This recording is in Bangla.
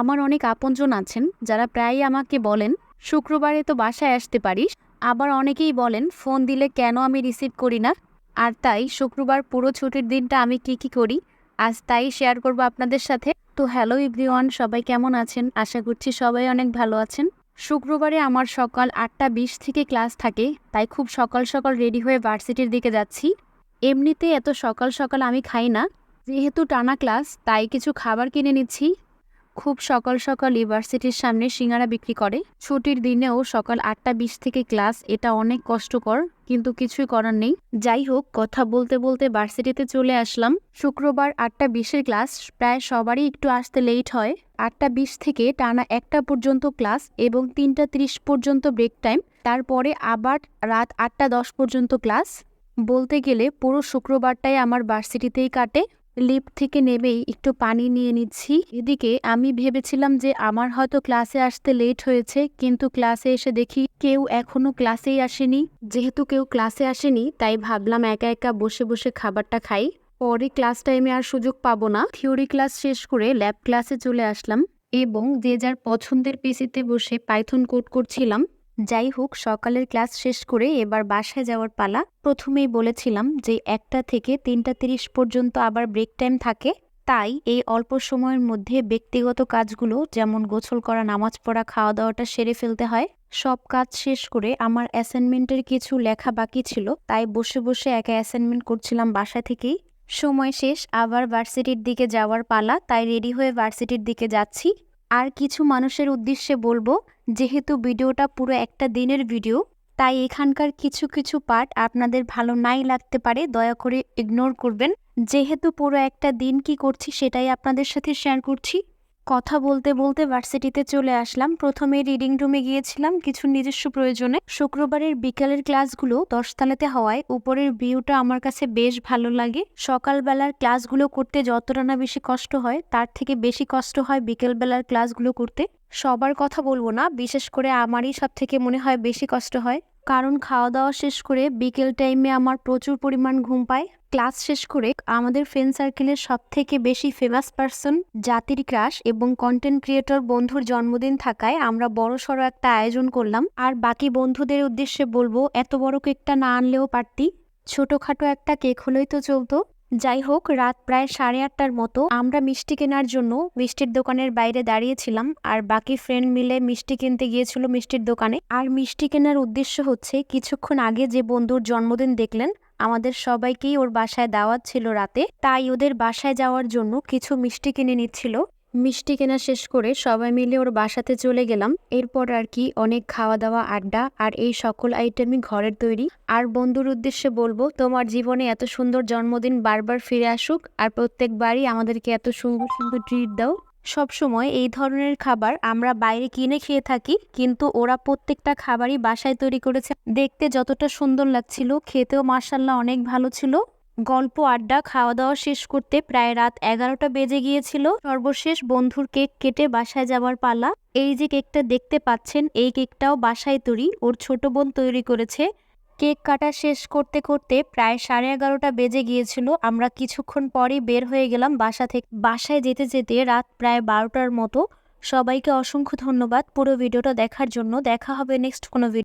আমার অনেক আপনজন আছেন, যারা প্রায়ই আমাকে বলেন, শুক্রবারে তো বাসায় আসতে পারিস। আবার অনেকেই বলেন, ফোন দিলে কেন আমি রিসিভ করি না? আর তাই শুক্রবার পুরো ছুটির দিনটা আমি কি কি করি, আজ তাই শেয়ার করব আপনাদের সাথে। তো হ্যালো এভরিওয়ান, সবাই কেমন আছেন? আশা করছি সবাই অনেক ভালো আছেন। শুক্রবারে আমার সকাল আটটা বিশ থেকে ক্লাস থাকে, তাই খুব সকাল সকাল রেডি হয়ে ভার্সিটির দিকে যাচ্ছি। এমনিতে এত সকাল সকাল আমি খাই না, যেহেতু টানা ক্লাস, তাই কিছু খাবার কিনে নিচ্ছি। খুব সকাল সকাল ইউনিভার্সিটির সামনে সিঙ্গারা বিক্রি করে। ছুটির দিনেও সকাল আটটা বিশ থেকে ক্লাস, এটা অনেক কষ্টকর, কিন্তু কিছুই করার নেই। যাই হোক, কথা বলতে বলতে ভার্সিটিতে চলে আসলাম। শুক্রবার আটটা বিশের ক্লাস, প্রায় সবারই একটু আসতে লেট হয়। আটটা বিশ থেকে টানা একটা পর্যন্ত ক্লাস এবং তিনটা ত্রিশ পর্যন্ত ব্রেক টাইম, তারপরে আবার রাত আটটা দশ পর্যন্ত ক্লাস। বলতে গেলে পুরো শুক্রবারটাই আমার ভার্সিটিতেই কাটে। লিফট থেকে নেমেই একটু পানি নিয়ে নিচ্ছি। এদিকে আমি ভেবেছিলাম যে আমার হয়তো ক্লাসে আসতে লেট হয়েছে, কিন্তু ক্লাসে এসে দেখি কেউ এখনও ক্লাসেই আসেনি। যেহেতু কেউ ক্লাসে আসেনি, তাই ভাবলাম একা একা বসে বসে খাবারটা খাই। পরে ক্লাস টাইমে আর সুযোগ পাবো না। থিওরি ক্লাস শেষ করে ল্যাব ক্লাসে চলে আসলাম এবং যে যার পছন্দের পিসিতে বসে পাইথন কোড করছিলাম। যাই হোক, সকালের ক্লাস শেষ করে এবার বাসায় যাওয়ার পালা। প্রথমেই বলেছিলাম যে একটা থেকে তিনটা তিরিশ পর্যন্ত আবার ব্রেক টাইম থাকে। তাই এই অল্প সময়ের মধ্যে ব্যক্তিগত কাজগুলো, যেমন গোসল করা, নামাজ পড়া খাওয়া দাওয়াটা সেরে ফেলতে হয়। সব কাজ শেষ করে আমার অ্যাসাইনমেন্টের কিছু লেখা বাকি ছিল, তাই বসে বসে একা অ্যাসাইনমেন্ট করছিলাম বাসা থেকেই। সময় শেষ, আবার ভার্সিটির দিকে যাওয়ার পালা, তাই রেডি হয়ে ভার্সিটির দিকে যাচ্ছি। আর কিছু মানুষের উদ্দেশ্যে বলব যেহেতু ভিডিওটা পুরো একটা দিনের ভিডিও, তাই এখানকার কিছু কিছু পার্ট আপনাদের ভালো নাই লাগতে পারে, দয়া করে ইগনোর করবেন। যেহেতু পুরো একটা দিন কি করছি সেটাই আপনাদের সাথে শেয়ার করছি। কথা বলতে বলতে ভার্সিটিতে চলে আসলাম। প্রথমে রিডিং রুমে গিয়েছিলাম। কিছু নিজস্ব প্রয়োজনে শুক্রবারের বিকালের ক্লাসগুলো দশতলাতে হওয়ায় উপরের ভিউটা আমার কাছে বেশ ভালো লাগে। সকালবেলার ক্লাসগুলো করতে যতটা না বেশি কষ্ট হয়, তার থেকে বেশি কষ্ট হয় বিকেলবেলার ক্লাসগুলো করতে। সবার কথা বলব না, বিশেষ করে আমারই সব থেকে মনে হয় বেশি কষ্ট হয়। কারণ খাওয়া দাওয়া শেষ করে বিকেল টাইমে আমার প্রচুর পরিমাণ ঘুম পায়। ক্লাস শেষ করে আমাদের ফ্রেন্ড সার্কেলের সব থেকে বেশি ফেমাস পার্সন জাতির ক্রাশ এবং কন্টেন্ট ক্রিয়েটর বন্ধুর জন্মদিন থাকায় আমরা বড় সড়ো একটা আয়োজন করলাম। আর বাকি বন্ধুদের উদ্দেশ্যে বলব, এত বড় কেকটা না আনলেও পারতি। ছোটোখাটো একটা কেক হলেই তো চলতো। যাই হোক রাত প্রায় সাড়ে আটটার মতো আমরা মিষ্টি কেনার জন্য মিষ্টির দোকানের বাইরে দাঁড়িয়েছিলাম আর বাকি ফ্রেন্ড মিলে মিষ্টি কিনতে গিয়েছিল মিষ্টির দোকানে। আর মিষ্টি কেনার উদ্দেশ্য হচ্ছে কিছুক্ষণ আগে যে বন্ধুর জন্মদিন দেখলেন, আমাদের সবাইকেই ওর বাসায় দাওয়াত ছিল রাতে, তাই ওদের বাসায় যাওয়ার জন্য কিছু মিষ্টি কিনে নিচ্ছিল। মিষ্টি কেনা শেষ করে সবাই মিলে ওর বাসাতে চলে গেলাম। এরপর আর কি অনেক খাওয়া দাওয়া আড্ডা আর এই সকল আইটেমই ঘরের তৈরি। আর বন্ধুর উদ্দেশ্যে বলব, তোমার জীবনে এত সুন্দর জন্মদিন বারবার ফিরে আসুক আর প্রত্যেকবারই আমাদেরকে এত সুন্দর সুন্দর ট্রিট দাও। সব সময় এই ধরনের খাবার আমরা বাইরে কিনে খেয়ে থাকি, কিন্তু ওরা প্রত্যেকটা খাবারই বাসায় তৈরি করেছে। দেখতে যতটা সুন্দর লাগছিল, খেতেও মার্শাল্লাহ অনেক ভালো ছিল। গল্প, আড্ডা খাওয়া দাওয়া শেষ করতে প্রায় রাত এগারোটা বেজে গিয়েছিল। সর্বশেষ বন্ধুর কেক কেটে বাসায় যাওয়ার পালা। এই যে কেকটা দেখতে পাচ্ছেন, এই কেকটাও বাসায় তৈরি। ওর ছোট বোন তৈরি করেছে। কেক কাটা শেষ করতে করতে প্রায় সাড়ে এগারোটা বেজে গিয়েছিল। আমরা কিছুক্ষণ পরেই বের হয়ে গেলাম বাসা থেকে। বাসায় যেতে যেতে রাত প্রায় বারোটার মতো। সবাইকে অসংখ্য ধন্যবাদ পুরো ভিডিওটা দেখার জন্য। দেখা হবে নেক্সট কোনো ভিডিও